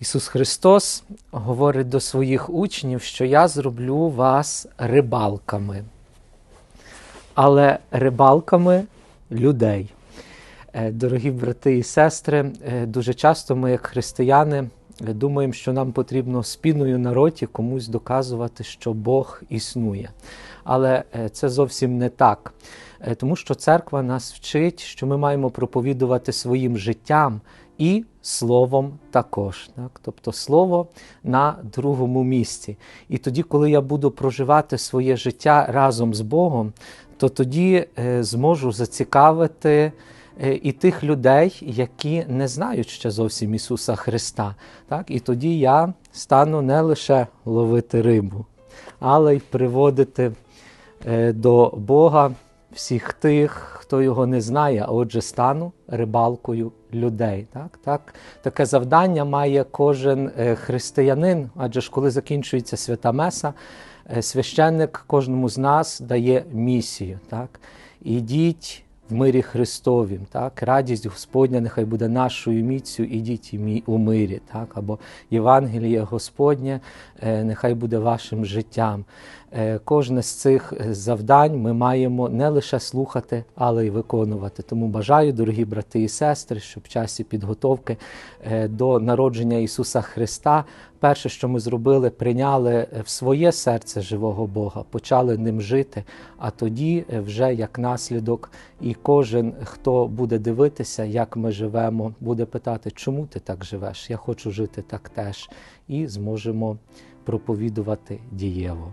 Ісус Христос говорить до своїх учнів, що я зроблю вас рибалками, але рибалками людей. Е, Дорогі брати і сестри, е, дуже часто ми, як християни, е, думаємо, що нам потрібно спіною на роті комусь доказувати, що Бог існує. Але це зовсім не так. Тому що церква нас вчить, що ми маємо проповідувати своїм життям і словом також. Так? Тобто слово на другому місці. І тоді, коли я буду проживати своє життя разом з Богом, то тоді е, зможу зацікавити е, і тих людей, які не знають ще зовсім Ісуса Христа. Так? І тоді я стану не лише ловити рибу, але й приводити е, до Бога всіх тих, хто його не знає, а отже, стану рибалкою людей. Так? Так? Таке завдання має кожен е, християнин, адже ж коли закінчується свята Меса, е, священник кожному з нас дає місію. Так? Ідіть в мирі Христовім, так? радість Господня нехай буде нашою міцю, ідіть і мі- у мирі, так? або Євангеліє Господнє е, нехай буде вашим життям. Е, Кожне з цих е, завдань ми маємо не лише слухати, але й виконувати. Тому бажаю, дорогі брати і сестри, щоб в часі підготовки до народження Ісуса Христа, перше, що ми зробили, прийняли е, в своє серце живого Бога, почали ним жити, а тоді е, вже як наслідок, і кожен, хто буде дивитися, як ми живемо, буде питати, чому ти так живеш? Я хочу жити так теж, і зможемо проповідувати дієво.